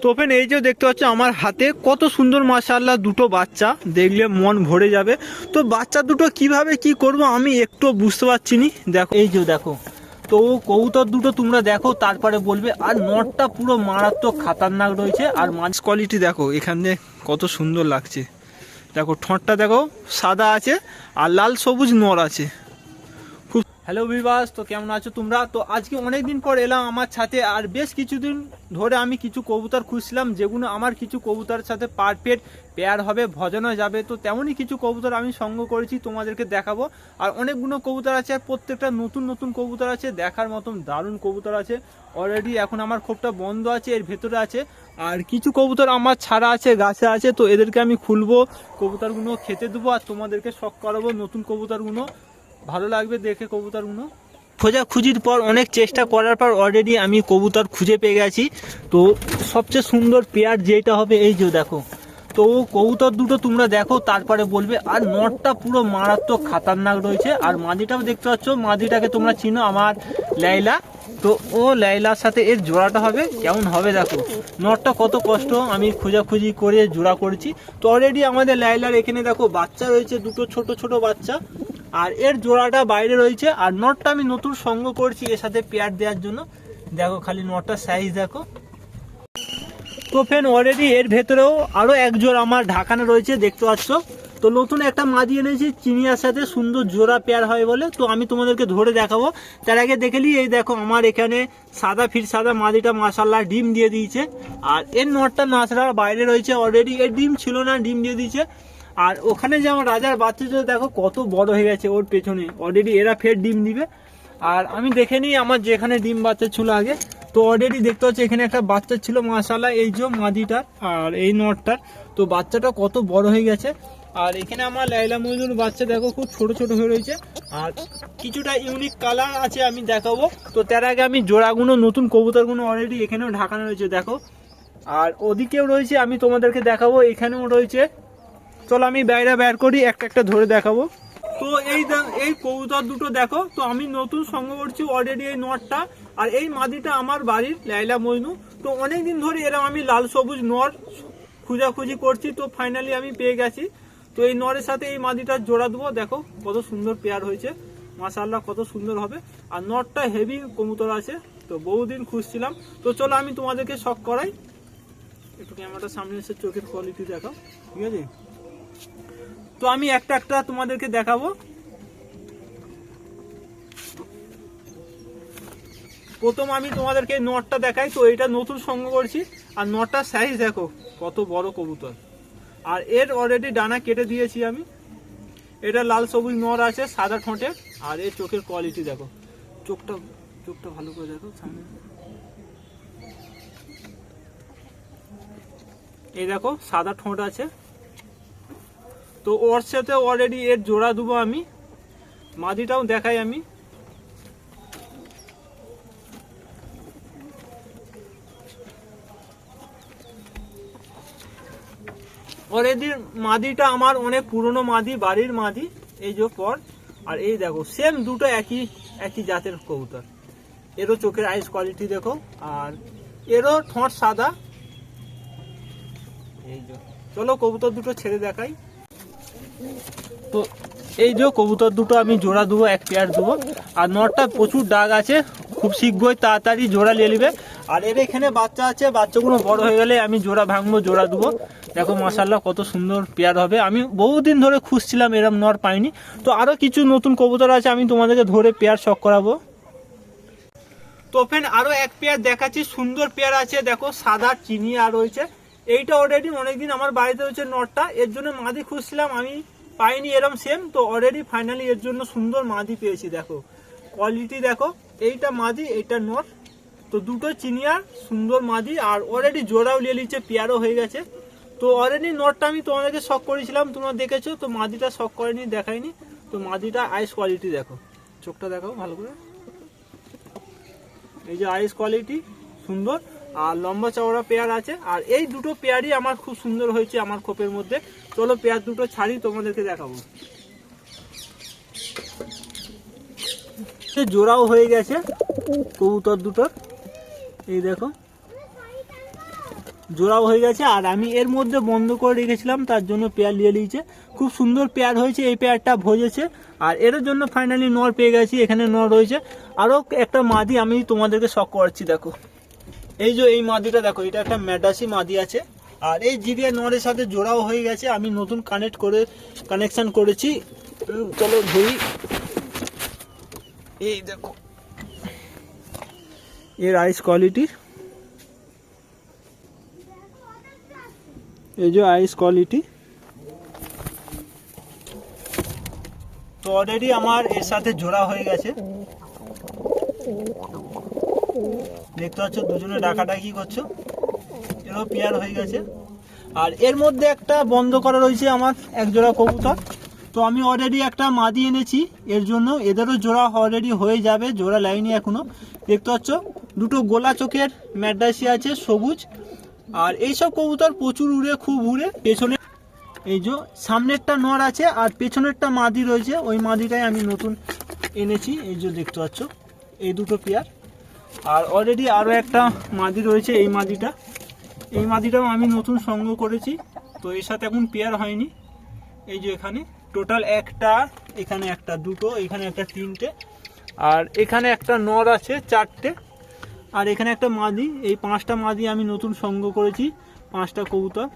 তো ওপেন এই যে দেখতে পাচ্ছ আমার হাতে কত সুন্দর মাশাল্লাহ দুটো বাচ্চা। দেখলে মন ভরে যাবে। তো বাচ্চা দুটো কীভাবে কি করব আমি একটু বুঝতে পারছি নি। দেখো। এই যে দেখো। তো কবুতর দুটো তোমরা দেখো, তারপরে বলবে, আর নটটা পুরো মারাত্মক খাতারনাক রয়েছে, আর মাছ কোয়ালিটি দেখো, এখানে কত সুন্দর লাগছে। দেখো, ঠোঁটটা দেখো, সাদা আছে, আর লাল সবুজ নর আছে। হ্যালো বিবাস তো কেমন আছো তোমরা? তো আজকে অনেক দিন পর এলাম আমার সাথে আর বেশ কিছুদিন ধরে আমি কিছু কবুতর খুঁজছিলাম, যেগুলো আমার কিছু কবুতরের সাথে পারফেক্ট পেয়ার হবে, ভজানো যাবে। তো তেমনই কিছু কবুতর আমি সঙ্গ করেছি, তোমাদেরকে দেখাবো। আর অনেকগুলো কবুতর আছে, আর প্রত্যেকটা নতুন নতুন কবুতর আছে, দেখার মতন দারুণ কবুতর আছে। অলরেডি এখন আমার খোপটা বন্ধ আছে, এর ভেতরে আছে। আর কিছু কবুতর আমার ছাড়া আছে, গাছে আছে, তো এদেরকে আমি খুলবো, কবুতরগুলো খেতে দেবো, আর তোমাদেরকে শখ করাবো নতুন কবুতরগুলো। ভালো লাগবে দেখে কবুতরগুলো খোঁজাখুঁজির পর, অনেক চেষ্টা করার পর অলরেডি আমি কবুতর খুঁজে পেয়ে গেছি। তো সবচেয়ে সুন্দর পেয়ার যেটা হবে, এই যে দেখো। তো কবুতর দুটো তোমরা দেখো, তারপরে বলবে, আর নটটা পুরো মারাত্মক খাতারনাক রয়েছে। আর মাদিটাও দেখতে পাচ্ছ, মাদিটাকে তোমরা চিনো আমার লাইলা। তো ও লাইলার সাথে এর জোড়াটা হবে, কেমন হবে দেখো। নটটা কত কষ্ট, আমি খোঁজাখুঁজি করে জোড়া করেছি। তো অলরেডি আমাদের লাইলার এখানে দেখো, বাচ্চা রয়েছে, দুটো ছোট ছোট বাচ্চা। আর এর জোড়াটা বাইরে রয়েছে, আর নটটা আমি নতুন সঙ্গ করছি এর সাথে পেয়ার দেওয়ার জন্য। দেখো খালি নটটার সাইজ দেখো। তো ফ্রেন্ড অলরেডি এর ভেতরেও আরও এক জোড় আমার ঢাকানো রয়েছে, দেখতে পাচ্ছ। তো নতুন একটা মাদি এনেছি, চিনিয়ার সাথে সুন্দর জোড়া পেয়ার হয় বলে। তো আমি তোমাদেরকে ধরে দেখাবো। তার আগে দেখেলি এই দেখো আমার এখানে সাদা ফির সাদা মাদিটা মাসাল্লাহ ডিম দিয়ে দিয়েছে। আর এর নটটা নাচড়ার বাইরে রয়েছে অলরেডি এর ডিম ছিল না, ডিম দিয়ে দিয়েছে। আর ওখানে যে আমার রাজার বাচ্চাটা, দেখো কত বড় হয়ে গেছে ওর পেছনে। অলরেডি এরা ফের ডিম দিবে। আর আমি দেখে নিই আমার যেখানে ডিম বাচ্চা ছিল আগে, তো অলরেডি দেখতে পাচ্ছি এখানে একটা বাচ্চা ছিল মাশাল্লাহ এই যে মাদিটার আর এই নটটার। তো বাচ্চাটা কত বড় হয়ে গেছে। আর এখানে আমার লাইলা মজুর বাচ্চা, দেখো খুব ছোট ছোট হয়ে রয়েছে। আর কিছুটা ইউনিক কালার আছে আমি দেখাবো। তো তার আগে আমি জোড়াগুলো নতুন কবুতরগুলো অলরেডি এখানেও ঢাকানো রয়েছে, দেখো। আর ওদিকেও রয়েছে, আমি তোমাদেরকে দেখাবো, এখানেও রয়েছে চলো আমি বাইরে বের করি, একটা একটা ধরে দেখাবো। তো এই এই কবুতর দুটো দেখো, তো আমি নতুন সঙ্গ করছি অলরেডি এই নটটা, আর এই মাদিটা আমার বাড়ির লাইলা মজনু তো অনেক দিন ধরে এরকম আমি লাল সবুজ নর খুঁজাখুঁজি করছি, তো ফাইনালি আমি পেয়ে গেছি। তো এই নরের সাথে এই মাদিটার জোড়া দেবো, দেখো কত সুন্দর পেয়ার হয়েছে। মাশাল্লাহ কত সুন্দর হবে। আর নটটা হেভি কবুতর আছে, তো বহুদিন খুঁজছিলাম। তো চলো আমি তোমাদেরকে শখ করাই। একটু ক্যামেরাটা সামনে এসে চোখের কোয়ালিটি দেখাও। ঠিক আছে? তো আমি একটা একটা তোমাদেরকে দেখাবো। প্রথম আমি তোমাদেরকে নটটা দেখাই, তো এটা নতুন সঙ্গ করছি। আর নটটার সাইজ দেখো, কত বড় কবুতর। আর এর অলরেডি ডানা কেটে দিয়েছি আমি। এটা লাল সবুজ নর আছে, সাদা ঠোঁটে। আর এর চোখের কোয়ালিটি দেখো। চোখটা চোখটা ভালো করে দেখো সামনে। এই দেখো, সাদা ঠোঁট আছে। তো ওর সাথে অলরেডি এর জোড়া দেবো আমি। মাদিটাও দেখাই আমি। অলরেডি মাদিটা আমার অনেক পুরনো মাদি, বাড়ির মাদি, এই যে পর। আর এই দেখো সেম দুটো একই একই জাতের কবুতর। এরও চোখের আইস কোয়ালিটি দেখো। আর এরও ঠোঁট সাদা। এই যে, চলো কবুতর দুটো ছেড়ে দেখাই। তো এই যে কবুতর দুটো আমি জোড়া দেবো, এক পেয়ার দেবো। আর নটটা প্রচুর ডাক আছে, খুব শীঘ্রই তাড়াতাড়ি জোড়া নিয়ে নেবে। আর এর এখানে বাচ্চা আছে, বাচ্চাগুলো বড় হয়ে গেলে আমি জোড়া ভাঙবো, জোড়া দেবো। দেখো মাসাল্লাহ কত সুন্দর পেয়ার হবে। আমি বহুদিন ধরে খুঁজছিলাম, এরম নর পাইনি। তো আরও কিছু নতুন কবুতর আছে, আমি তোমাদেরকে ধরে পেয়ার শখ করাবো। তো ফ্রেন্ড আরও এক পেয়ার দেখাচ্ছি, সুন্দর পেয়ার আছে। দেখো সাদা, চিনি আর রয়েছে। এইটা অলরেডি অনেকদিন আমার বাড়িতে রয়েছে নটটা, এর জন্য মাদি খুঁজছিলাম, আমি পাইনি, এরম সেম তো অলরেডি ফাইনালি এর জন্য সুন্দর মাদি পেয়েছি, দেখো। কোয়ালিটি দেখো, এইটা মাদি, এইটা নট, তো দুটো চিনিয়ার সুন্দর মাদি, আর অলরেডি জোড়াও নিয়ে নিচ্ছে, পেয়ারও হয়ে গেছে। তো অলরেডি নটটা আমি তোমাদেরকে শখ করেছিলাম, তোমরা দেখেছ, তো মাদিটা শখ করেনি দেখাইনি তো মাদিটা আইস কোয়ালিটি দেখো। চোখটা দেখো ভালো করে। এই যে আইস কোয়ালিটি সুন্দর। আর লম্বা চওড়া পেয়ার আছে। আর এই দুটো পেয়ারই আমার খুব সুন্দর হয়েছে আমার খোপের মধ্যে। চলো পেয়ার দুটো ছাড়ি, তোমাদেরকে দেখাবো। সে জোড়াও হয়ে গেছে, কবুতর দুটোর এই দেখো। জোড়াও হয়ে গেছে, আর আমি এর মধ্যে বন্ধ করে রেখেছিলাম, তার জন্য পেয়ার নিয়ে নিয়েছে। খুব সুন্দর পেয়ার হয়েছে, এই পেয়ারটা ভোজেছে। আর এর জন্য ফাইনালি নর পেয়ে গেছি, এখানে নর রয়েছে। আরও একটা মাদি আমি তোমাদেরকে শখ করাচ্ছি, দেখো। এই যে এই মাদিটা দেখো, এটা একটা ম্যাডাসি মাদি আছে। আর এই জিরিয়া নরের সাথে জোড়াও হয়ে গেছে। আমি নতুন কানেক্ট করে কানেকশান করেছি। চলো ধরি। এই দেখো। এর আইস কোয়ালিটি এই যে আইস কোয়ালিটি তো অলরেডি আমার এর সাথে জোড়া হয়ে গেছে। দেখতে পাচ্ছ, দুজনে ডাকাডাকি করছ। এরও পেয়ার হয়ে গেছে। আর এর মধ্যে একটা বন্ধ করা রয়েছে আমার এক জোড়া কবুতর। তো আমি অলরেডি একটা মাদি এনেছি, এর জন্য এদেরও জোড়া অলরেডি হয়ে যাবে, জোড়া লাইনি এখনও। দেখতে পাচ্ছ, দুটো গোলা চোখের ম্যাডাসি আছে, সবুজ। আর এইসব কবুতর প্রচুর উড়ে, খুব উড়ে। পেছনে এই যে সামনেরটা নর আছে, আর পেছনেরটা মাদি রয়েছে। ওই মাদিটাই আমি নতুন এনেছি, এই যে দেখতে পাচ্ছ, এই দুটো পেয়ার। আর অলরেডি আরও একটা মাদি রয়েছে, এই মাদিটা। এই মাদিটাও আমি নতুন সংগ্রহ করেছি, তো এর সাথে এখন পেয়ার হয়নি। এই যে এখানে টোটাল একটা, এখানে একটা দুটো, এখানে একটা তিনটে, আর এখানে একটা নর আছে, চারটে। আর এখানে একটা মাদি, এই পাঁচটা মাদি আমি নতুন সংগ্রহ করেছি, পাঁচটা কবুতর।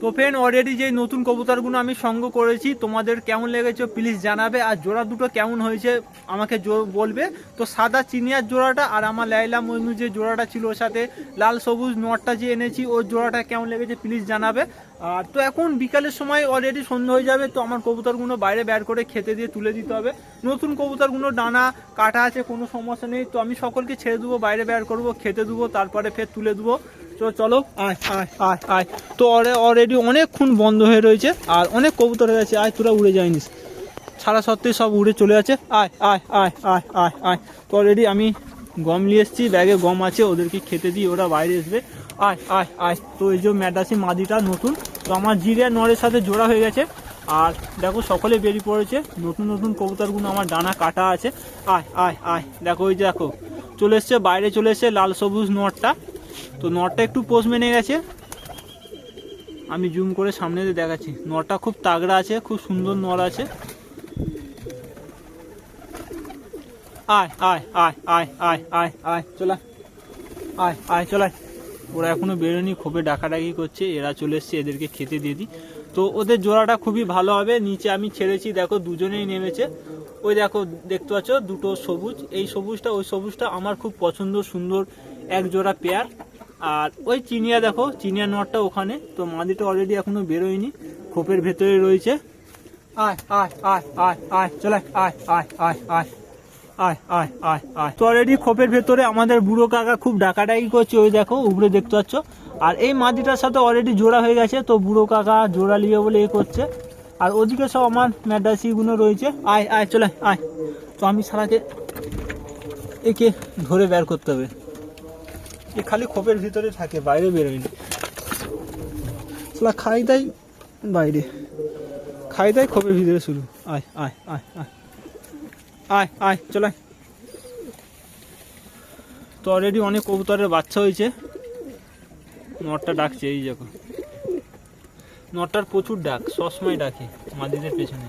তো ফ্রেন্ড অলরেডি যে নতুন কবুতরগুলো আমি সঙ্গ করেছি, তোমাদের কেমন লেগেছে প্লিজ জানাবে। আর জোড়া দুটো কেমন হয়েছে আমাকে বলবে। তো সাদা চিনিয়ার জোড়াটা আর আমার লাইলা মজনু যে জোড়াটা ছিল ওর সাথে, লাল সবুজ নটটা যে এনেছি, ওর জোড়াটা কেমন লেগেছে প্লিজ জানাবে। আর তো এখন বিকালের সময় অলরেডি সন্ধ্যা হয়ে যাবে, তো আমার কবুতরগুলো বাইরে বের করে খেতে দিয়ে তুলে দিতে হবে। নতুন কবুতরগুলো ডানা কাটা আছে, কোনো সমস্যা নেই। তো আমি সকলকে ছেড়ে দেবো, বাইরে বের করব, খেতে দেবো, তারপরে ফের তুলে দেবো। তো চলো, আয় আয় আয় আয়। তো অলরেডি অনেকক্ষণ বন্ধ হয়ে রয়েছে, আর অনেক কবুতর হয়ে গেছে। আয়, তোরা উড়ে যায়নিস। ছাড়া সত্ত্বেই সব উড়ে চলে যাচ্ছে। আয় আয় আয় আয় আয় আয়। তো অলরেডি আমি গম নিয়ে এসেছি, ব্যাগে গম আছে, ওদেরকে খেতে দিই, ওরা বাইরে আসবে। আয় আয় আয়। তো এই যে ম্যাডাসি মাদিটা নতুন তো আমার জিরিয়া নরের সাথে জোড়া হয়ে গেছে। আর দেখো সকলে বেরিয়ে পড়েছে। নতুন নতুন কবুতরগুলো আমার ডানা কাটা আছে। আয় আয় আয়, দেখো ওই দেখো। চলে এসছে, বাইরে চলে এসছে লাল সবুজ নটটা। তো নটটা একটু পোষ মেনে গেছে। আমি জুম করে সামনে দেখাচ্ছি। নটটা খুব তাগড়া আছে, খুব সুন্দর নর আছে। আয় আয় আয় আয় আয় আয় আয়, চলা আয়। আয় চলায় ওরা এখনও বেরোনি খুবই ডাকাডাকি করছে, এরা চলে এসছে, এদেরকে খেতে দিয়ে দিই। তো ওদের জোড়াটা খুবই ভালো হবে, নিচে আমি ছেড়েছি, দেখো দুজনেই নেমেছে। ওই দেখো, দেখতে পাচ্ছ, দুটো সবুজ, এই সবুজটা, ওই সবুজটা আমার খুব পছন্দ, সুন্দর এক জোড়া পেয়ার। আর ওই চিনিয়া দেখো, চিনিয়া নটটা ওখানে, তো মাদিটা অলরেডি এখনও বেরোয়নি খোপের ভেতরে রয়েছে। আয় আয় আয় আয় আয়, চলে আয় আয় আয় আয়। আয় আয় আয় আয়। তো অলরেডি খোপের ভেতরে আমাদের বুড়ো কাকা খুব ডাকাডাকি করছে, ওই দেখো, উপরে দেখতে পাচ্ছ। আর এই মাদিটার সাথে অলরেডি জোড়া হয়ে গেছে, তো বুড়ো কাকা জোড়া নিয়ে বলে এ করছে। আর ওদিকে সব আমার ম্যাডাসিগুলো রয়েছে। আয় আয়, চলে, আয়। তো আমি সারাকে একে ধরে বের করতে হবে। এ খালি খোপের ভিতরে থাকে, বাইরে বেরোয়নি। সালা খাই দেয় বাইরে। খাই দেয় খোপের ভিতরে শুরু। আয় আয় আয় আয়। আয় আয়, চলে তো অলরেডি অনেক কবুতরের বাচ্চা হয়েছে। নটটা ডাকছে, এই যখন নটটার প্রচুর ডাক, সবসময় ডাকে মাদিদের পেছনে।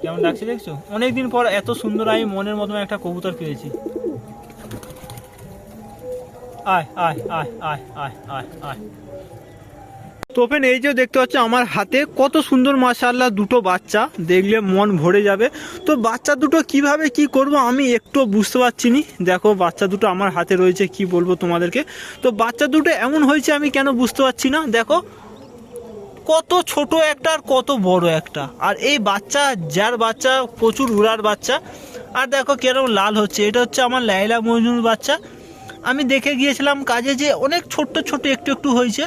কেমন ডাকছে দেখছ? অনেকদিন পর এত সুন্দর আমি মনের মতন একটা কবুতর পেয়েছি। আয় আয় আয় আয় আয় আয় আয়। তো ওপেন এই যে দেখতে পাচ্ছ আমার হাতে কত সুন্দর, মাশাআল্লাহ, দুটো বাচ্চা। দেখলে মন ভরে যাবে। তো বাচ্চা দুটো কীভাবে কি করব আমি একটু বুঝতে পারছি নি। দেখো, বাচ্চা দুটো আমার হাতে রয়েছে, কি বলব তোমাদেরকে। তো বাচ্চা দুটো এমন হয়েছে, আমি কেন বুঝতে পারছি না। দেখো, কত ছোট একটা আর কত বড় একটা। আর এই বাচ্চা, যার বাচ্চা, প্রচুর উড়ার বাচ্চা। আর দেখো, কেরম লাল হচ্ছে। এটা হচ্ছে আমার লাইলা মজনুর বাচ্চা। আমি দেখে গিয়েছিলাম কাজে যে অনেক ছোট্ট ছোট একটু একটু হয়েছে।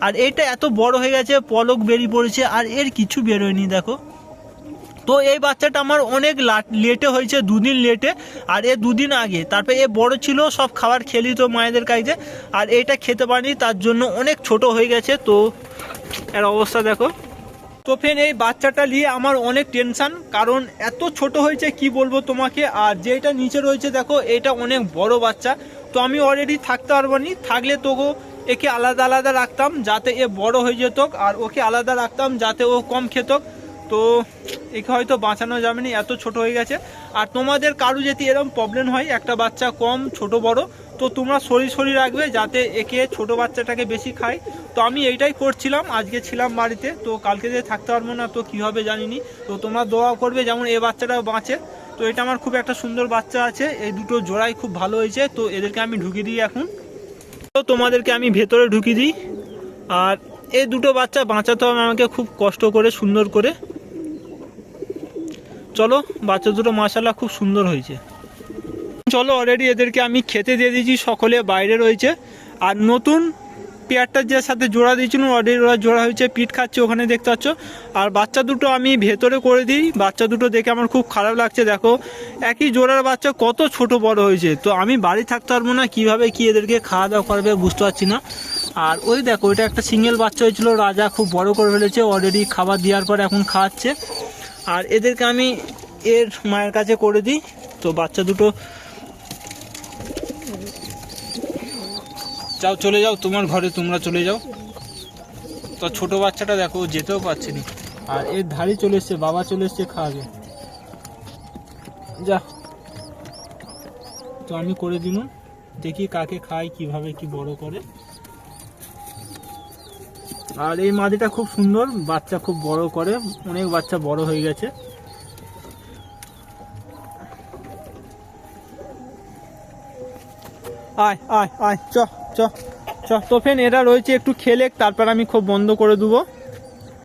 আর এটা এত বড় হয়ে গেছে, পলক বেরিয়ে পড়েছে, আর এর কিছু বেরোয়নি, দেখো। তো এই বাচ্চাটা আমার অনেক লাট- হয়েছে, দুদিন লেটে আর এ দুদিন আগে। তারপরে এ বড় ছিল, সব খাবার খেলি তো মায়েদের কাছে, আর এটা খেতে পারিনি, তার জন্য অনেক ছোট হয়ে গেছে, তো এর অবস্থা দেখো। তো ফেন এই বাচ্চাটা নিয়ে আমার অনেক টেনশন কারণ এত ছোট হয়েছে, কি বলব তোমাকে? আর যেটা নিচে রয়েছে, দেখো, এটা অনেক বড় বাচ্চা। তো আমি অলরেডি থাকতে পারব নি, থাকলে তোকে একে আলাদা আলাদা রাখতাম যাতে এ বড় হয়ে যেত আর ওকে আলাদা রাখতাম যাতে ও কম খেত। তো একে হয়তো বাঁচানো যাবে না এত ছোট হয়ে গেছে। আর তোমাদের কারু যদি এরকম প্রবলেম হয়, একটা বাচ্চা কম, ছোট, বড়, তো তোমরা সরি সরি রাখবে যাতে একে ছোট বাচ্চাটাকে বেশি খায়। তো আমি এইটাই করছিলাম, আজকে ছিলাম বাড়িতে, তো কালকে যে থাকতে পারব না, তো কী হবে জানিনি। তো তোমরা দোয়া করবে যেমন এ বাচ্চাটা বাঁচে। তো এটা আমার খুব একটা সুন্দর বাচ্চা আছে, এই দুটো জোড়াই খুব ভালো হয়েছে, তো এদেরকে আমি ঢুকিয়ে দিই এখন। তোমাদেরকে আমি ভেতরে ঢুকিয়ে দিই। আর এই দুটো বাচ্চা বাঁচাতে হবে আমাকে খুব কষ্ট করে, সুন্দর করে। চলো, বাচ্চা দুটো মাসাল্লাহ খুব সুন্দর হয়েছে। চলো অলরেডি এদেরকে আমি খেতে দিয়ে দিয়েছি, সকলে বাইরে রয়েছে। আর নতুন পেয়ারটার যে সাথে জোড়া দিয়েছিলাম অলরেডি ওরা জোড়া হয়েছে, পিঠ খাচ্ছে, ওখানে দেখতে পাচ্ছ। আর বাচ্চা দুটো আমি ভেতরে করে দিই, বাচ্চা দুটো দেখে আমার খুব খারাপ লাগছে, দেখো। একই জোড়ার বাচ্চা কত ছোট বড় হয়েছে। তো আমি বাড়ি থাকতে পারব না, কীভাবে কি এদেরকে খাওয়া দাওয়া করবে বুঝতে পারছি না। আর ওই দেখো এটা একটা সিঙ্গেল বাচ্চা হয়েছিল, রাজা খুব বড় করে ফেলেছে অলরেডি খাবার দেওয়ার পর এখন খাওয়াচ্ছে। আর এদেরকে আমি এর মায়ের কাছে করে দিই। তো বাচ্চা দুটো যাও, চলে যাও, তোমার ঘরে তোমরা চলে যাও। তো ছোট বাচ্চাটা দেখো যেতেও পারছে না। আর এর ধারে চলে এসছে, বাবা চলে এসছে খাওয়াবে। যা। তো আমি করে দিন দেখি কাকে খায়, কীভাবে, কি বড় করে। আর এই মাদিটা খুব সুন্দর, বাচ্চা খুব বড় করে, অনেক বাচ্চা বড় হয়ে গেছে। আয় আয় আয়, চ। চ চ। তো ফেন এটা রয়েছে একটু খেলে তারপর আমি খুব বন্ধ করে দেবো।